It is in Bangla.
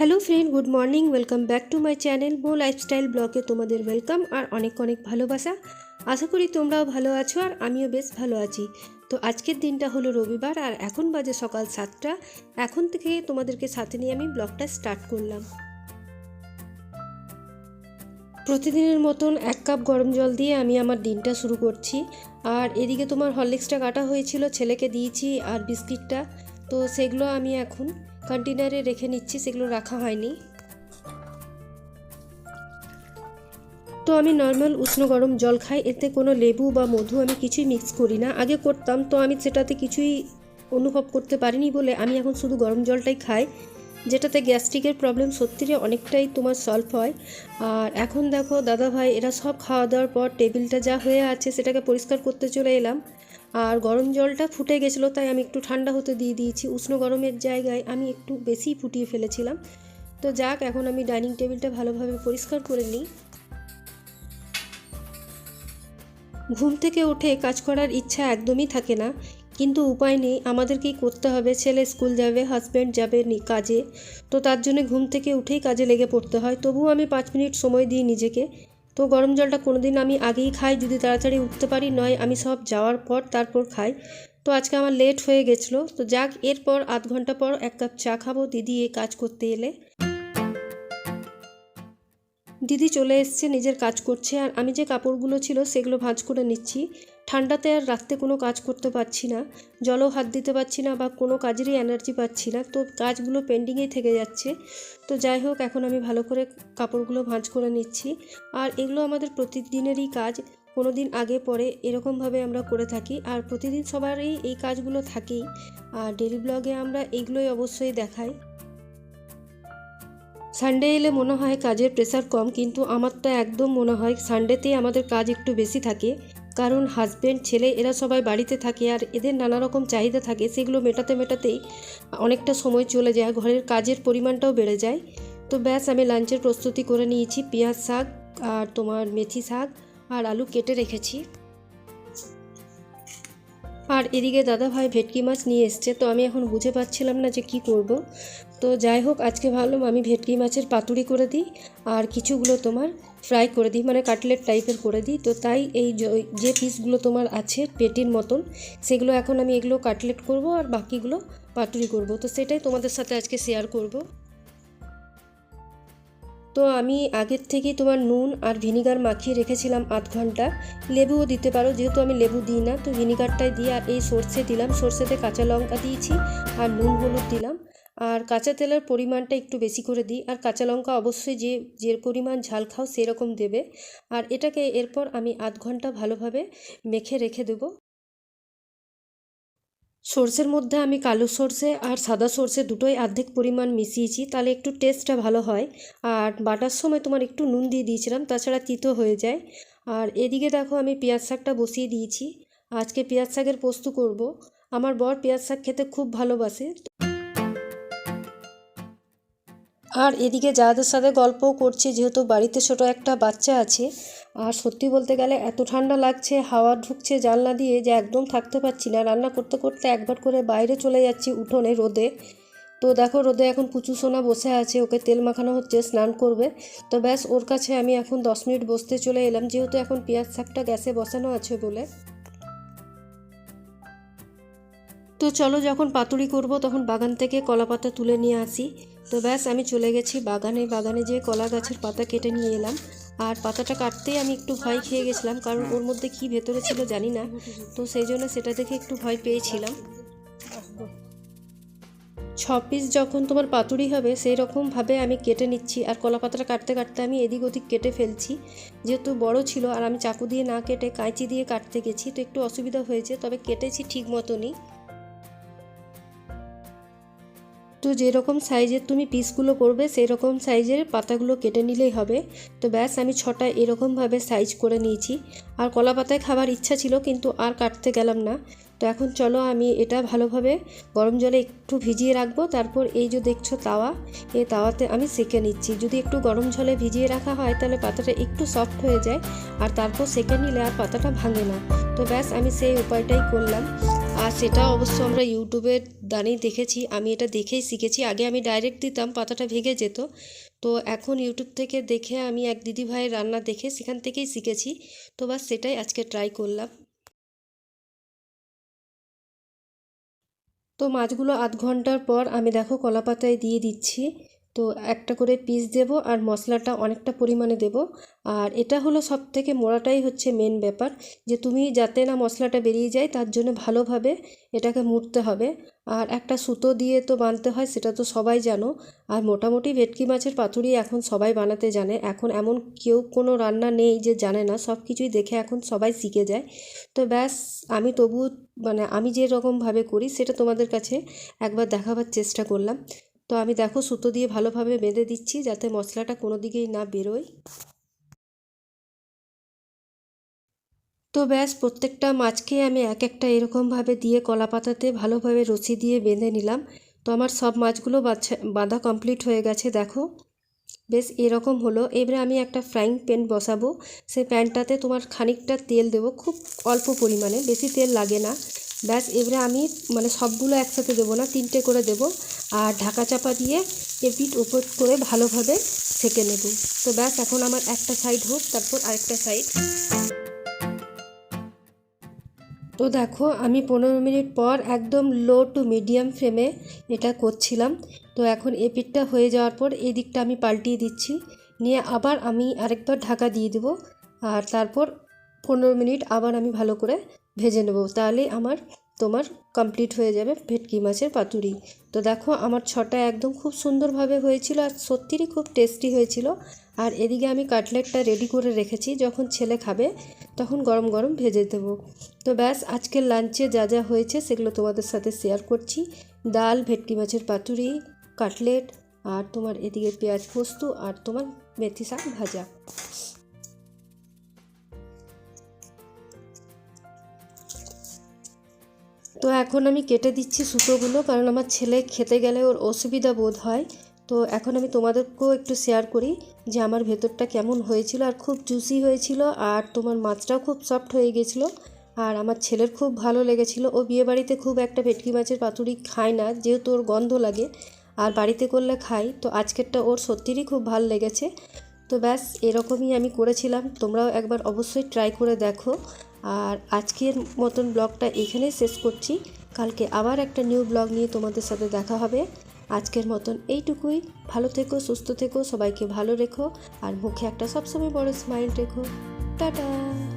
Hello friend, good morning, welcome back to my channel Mo lifestyle ব্লগে তোমাদের ওয়েলকাম আর অনেক অনেক ভালোবাসা। আশা করি তোমরাও ভালো আছো আর আমিও বেশ ভালো আছি। তো আজকের দিনটা হলো রবিবার আর এখন বাজে সকাল সাতটা। এখন থেকে তোমাদেরকে সাথে নিয়ে আমি ব্লগটা স্টার্ট করলাম। প্রতিদিনের মতন এক কাপ গরম জল দিয়ে আমি আমার দিনটা শুরু করছি। আর এদিকে তোমার হরলিক্সটা কাটা হয়েছিল, ছেলেকে দিয়েছি আর বিস্কিটটা। তো সেগুলো আমি এখন কন্টেনারে রেখে নিচ্ছি, সেগুলো রাখা হয়নি। তো আমি নর্মাল উষ্ণ গরম জল খাই, এতে কোনো লেবু বা মধু আমি কিছুই মিক্স করি না। আগে করতাম, তো আমি সেটাতে কিছুই অনুভব করতে পারিনি বলে আমি এখন শুধু গরম জলটাই খাই, যেটাতে গ্যাস্ট্রিকের প্রবলেম সত্যিই অনেকটাই তোমার সলভ হয়। আর এখন দেখো দাদা ভাই এরা সব খাওয়া দাওয়ার পর টেবিলটা যা হয়ে আছে, সেটাকে পরিষ্কার করতে চলে এলাম। আর গরম জলটা ফুটে গেছিল, তাই আমি একটু ঠান্ডা হতে দিয়ে দিয়েছি। উষ্ণ গরমের জায়গায় আমি একটু বেশি ফুটিয়ে ফেলেছিলাম। তো যাক, এখন আমি ডাইনিং টেবিলটা ভালোভাবে পরিষ্কার করে নিই। ঘুম থেকে উঠে কাজ করার ইচ্ছা একদমই থাকে না। কিন্তু উপায় নেই, আমাদেরকেই করতে হবে। ছেলে স্কুল যাবে, হাজব্যান্ড যাবে কাজে। তো তার জন্য ঘুম থেকে উঠেই কাজে লেগে পড়তে হয়। তবুও আমি পাঁচ মিনিট সময় দিই নিজেকে। তো গরম জলটা কোনো দিন আমি আগেই খাই, যদি তাড়াতাড়ি উঠতে পারি, নয় আমি সব যাওয়ার পর তারপর খাই। তো আজকে আমার লেট হয়ে গেছিল। তো যাক, এরপর আধ ঘণ্টা পর এক কাপ চা খাব। দিদি এ কাজ করতে এলে। দিদি চলে এসছে, নিজের কাজ করছে। আর আমি যে কাপড়গুলো ছিল, সেগুলো ভাঁজ করে নিচ্ছি। ঠান্ডাতে আর রাত্রে কোনো কাজ করতে পারছি না, জলও হাত দিতে পারছি না বা কোনো কাজেরই এনার্জি পাচ্ছি না। তো কাজগুলো পেন্ডিংয়েই থেকে যাচ্ছে। তো যাই হোক, এখন আমি ভালো করে কাপড়গুলো ভাঁজ করে নিচ্ছি। আর এগুলো আমাদের প্রতিদিনেরই কাজ কোনো দিন আগে, পরে এরকমভাবে আমরা করে থাকি। আর প্রতিদিন সবারই এই কাজগুলো থাকেই। আর ডেলি ব্লগে আমরা এইগুলোই অবশ্যই দেখাই। সানডে এলে মনে হয় কাজের প্রেশার কম, কিন্তু আমার তো একদম মনে হয় সানডেতেই আমাদের কাজ একটু বেশি থাকে। কারণ হাজব্যান্ড ছেলে এরা সবাই বাড়িতে থাকে আর এদের নানা রকম চাহিদা থাকে, সেগুলো মেটাতে মেটাতেই অনেকটা সময় চলে যায় ঘরের কাজের পরিমাণটাও বেড়ে যায়। তো ব্যাস, আমি লাঞ্চের প্রস্তুতি করে নিয়েছি, পেঁয়াজ শাক আর তোমার মেথি শাক আর আলু কেটে রেখেছি। আর এদিকে দাদা ভাই ভেটকি মাছ নিয়ে এসছে, তো আমি এখন বুঝে পাচ্ছিলাম না যে কি করব। তো যাই হোক, আজকে ভাবলাম আমি ভেটকি মাছের পাতুরি করে দিই, আর কিছুগুলো তোমার ফ্রাই করে দিই মানে কাটলেট টাইপের করে দিই। তো তাই এই য- পিসগুলো তোমার আছে পেটির মতন, সেগুলো এখন আমি এগুলো কাটলেট করব আর বাকিগুলো পাতুরি করব। তো সেটাই তোমাদের সাথে আজকে শেয়ার করব। তো আমি আগের থেকেই তোমার নুন আর ভিনিগার মাখিয়ে রেখেছিলাম আধ ঘণ্টা। লেবুও দিতে পারো, যেহেতু আমি লেবু দিই না, তো ভিনিগারটাই দিয়ে আর এই সর্ষে দিলাম। সর্ষেতে কাঁচা লঙ্কা দিয়েছি আর নুন হলুদ দিলাম। আর কাঁচা তেলের পরিমাণটা একটু বেশি করে দিই। আর কাঁচা লঙ্কা অবশ্যই যে যে পরিমাণ ঝাল খাও সেরকম দেবে। আর এটাকে এরপর আমি আধ ঘণ্টা ভালোভাবে মেখে রেখে দেবো। সর্ষের মধ্যে আমি কালো সর্ষে আর সাদা সর্ষে দুটোই অর্ধেক পরিমাণ মিশিয়েছি। তাহলে একটু টেস্টটা ভালো হয়। আর বাটার সময় তোমার একটু নুন দিয়ে দিয়েছিলাম, তাছাড়া তিতো হয়ে যায়। আর এদিকে দেখো আমি পেঁয়াজ শাকটা বসিয়ে দিয়েছি। আজকে পেঁয়াজ শাকের পোস্ত করব। আমার বর পেঁয়াজ শাক খেতে খুব ভালোবাসে। আর এদিকে যাদের সাথে গল্পও করছে, যেহেতু বাড়িতে ছোট একটা বাচ্চা আছে, আর সত্যি বলতে গেলে এত ঠান্ডা লাগছে, হাওয়া ঢুকছে জানলা দিয়ে যে একদম থাকতে পারছি না। রান্না করতে করতে একবার করে বাইরে চলে যাচ্ছি উঠোনে রোদে। তো দেখো রোদে এখন পুচু সোনা বসে আছে, ওকে তেল মাখানো হচ্ছে, স্নান করবে। তো ব্যাস, ওর কাছে আমি এখন দশ মিনিট বসতে চলে এলাম, যেহেতু এখন পেঁয়াজ শাকটা গ্যাসে বসানো আছে বলে। তো চলো যখন পাতুরি করব, তখন বাগান থেকে কলা পাতা তুলে নিয়ে আসি। তো ব্যাস, আমি চলে গেছি বাগানে। বাগানে যেয়ে কলা গাছের পাতা কেটে নিয়ে এলাম। আর পাতাটা কাটতেই আমি একটু ভয় খেয়ে গেছিলাম, কারণ ওর মধ্যে কি ভেতরে ছিল জানি না। তো সেই জন্য সেটা দেখে একটু ভয় পেয়েছিলাম। ছ পিস যখন তোমার পাতুরি হবে সেই রকমভাবে আমি কেটে নিচ্ছি। আর কলা পাতাটা কাটতে কাটতে আমি এদিক ওদিক কেটে ফেলছি। যেহেতু বড় ছিল আর আমি চাকু দিয়ে না কেটে কাঁচি দিয়ে কাটতে গেছি, তো একটু অসুবিধা হয়েছে। তবে কেটেছি ঠিক মতনই। তো যেরকম সাইজের তুমি পিসগুলো করবে সেই রকম সাইজের পাতাগুলো কেটে নিলেই হবে। তো ব্যাস, আমি ছটা এরকমভাবে সাইজ করে নিয়েছি। আর কলা পাতায় খাবার ইচ্ছা ছিল, কিন্তু আর কাটতে গেলাম না। তো এখন চলো আমি এটা ভালোভাবে গরম জলে একটু ভিজিয়ে রাখব। তারপর এই যে দেখছ তাওয়া, এই তাওয়াতে আমি সেঁকে নিচ্ছি। যদি একটু গরম জলে ভিজিয়ে রাখা হয়, তাহলে পাতাটা একটু সফট হয়ে যায়। আর তারপর সেকে নিলে আর পাতাটা ভাঙে না। তো ব্যাস, আমি সেই উপায়টাই করলাম। আর সেটা অবশ্য আমরা ইউটিউবের দানেই দেখেছি, আমি এটা দেখেই শিখেছি। আগে আমি ডাইরেক্ট দিতাম, পাতাটা ভেঙে যেত। তো এখন ইউটিউব থেকে দেখে আমি এক দিদি ভাইয়ের রান্না দেখে সেখান থেকেই শিখেছি। তো বাস সেটাই আজকে ট্রাই করলাম। তো মাছগুলো আধ ঘণ্টার পর আমি দেখো কলা পাতায় দিয়ে দিচ্ছি। তো একটা করে পিস দেব আর মশলাটা অনেকটা পরিমাণে দেব। আর এটা হলো সব থেকে মোড়াটাই হচ্ছে মেন ব্যাপার, যে তুমি যাতে না মশলাটা বেরিয়ে যায় তার জন্য ভালোভাবে এটাকে মুড়তে হবে। আর একটা সুতো দিয়ে তো বানতে হয়, সেটা তো সবাই জানো। আর মোটামুটি ভেটকি মাছের পাতুরি এখন সবাই বানাতে জানে। এখন এমন কেউ কোনো রান্না নেই যে জানে না সব কিছুই দেখে এখন সবাই শিখে যায়। তো ব্যাস, আমি তবু মানে আমি যে রকমভাবে করি সেটা তোমাদের কাছে একবার দেখাবার চেষ্টা করলাম। তো আমি দেখো সুতো দিয়ে ভালোভাবে বেঁধে দিচ্ছি যাতে মশলাটা কোনো দিকেই না বেরোয়। তো ব্যাস প্রত্যেকটা মাছকে আমি এক একটা এরকমভাবে দিয়ে কলা পাতাতে ভালোভাবে রশি দিয়ে বেঁধে নিলাম। তো আমার সব মাছগুলো বাঁধা কমপ্লিট হয়ে গেছে, দেখো। বেশ এরকম হলো। এবারে আমি একটা ফ্রাইং প্যান বসাবো। সেই প্যানটাতে তোমার খানিকটা তেল দেবো, খুব অল্প পরিমাণে, বেশি তেল লাগে না। ব্যাস, এবারে আমি মানে সবগুলো একসাথে দেবো না, তিনটে করে দেবো। আর ঢাকা চাপা দিয়ে এপিট ওপর করে ভালোভাবে সেঁকে নেব। তো ব্যাস, এখন আমার একটা সাইড হোক, তারপর আরেকটা সাইড তো দেখো, আমি পনেরো মিনিট পর একদম লো টু মিডিয়াম ফ্লেমে এটা করছিলাম। তো এখন এপিটটা হয়ে যাওয়ার পর এই দিকটা আমি পাল্টিয়ে দিচ্ছি। নিয়ে আবার আমি আরেকবার ঢাকা দিয়ে দেবো। আর তারপর পনেরো মিনিট আবার আমি ভালো করে ভেজে নেব। তাহলে আমার তোমার কমপ্লিট হয়ে যাবে ভেটকি মাছের পাতুরি। তো দেখো, আমার ছটা একদম খুব সুন্দরভাবে হয়েছিল আর সত্যিই খুব টেস্টি হয়েছিল। আর এদিকে আমি কাটলেটটা রেডি করে রেখেছি। যখন ছেলে খাবে, তখন গরম গরম ভেজে দেবো। তো ব্যাস, আজকের লাঞ্চে যা যা হয়েছে সেগুলো তোমাদের সাথে শেয়ার করছি। ডাল, ভেটকি মাছের পাতুরি, কাটলেট আর তোমার এদিকে পেঁয়াজ পোস্ত আর তোমার মেথি শাক ভাজা। তো এখন আমি কেটে দিচ্ছি সুতোগুলো, কারণ আমার ছেলে খেতে গেলে ওর অসুবিধা বোধ হয়। তো এখন আমি তোমাদেরকেও একটু শেয়ার করি যে আমার ভেতরটা কেমন হয়েছিল। আর খুব জুসি হয়েছিল, আর তোমার মাছটাও খুব সফট হয়ে গেছিল, আর আমার ছেলের খুব ভালো লেগেছিল। ও বিয়েবাড়িতে খুব একটা ভেটকি মাছের পাতুরি খায় না, যেহেতু ওর গন্ধ লাগে, আর বাড়িতে করলে খাই তো আজকেরটা ওর সত্যিই খুব ভালো লেগেছে। তো ব্যাস, এরকমই আমি করেছিলাম। তোমরাও একবার অবশ্যই ট্রাই করে দেখো। আর আজকের মতন ব্লগটা এখানেই শেষ করছি। কালকে আবার একটা নিউ ব্লগ নিয়ে তোমাদের সাথে দেখা হবে। আজকের মতন এইটুকুই। ভালো থেকো, সুস্থ থেকো, সবাইকে ভালো রেখো। আর মুখে একটা সবসময় বড় স্মাইল রেখো। টাটা!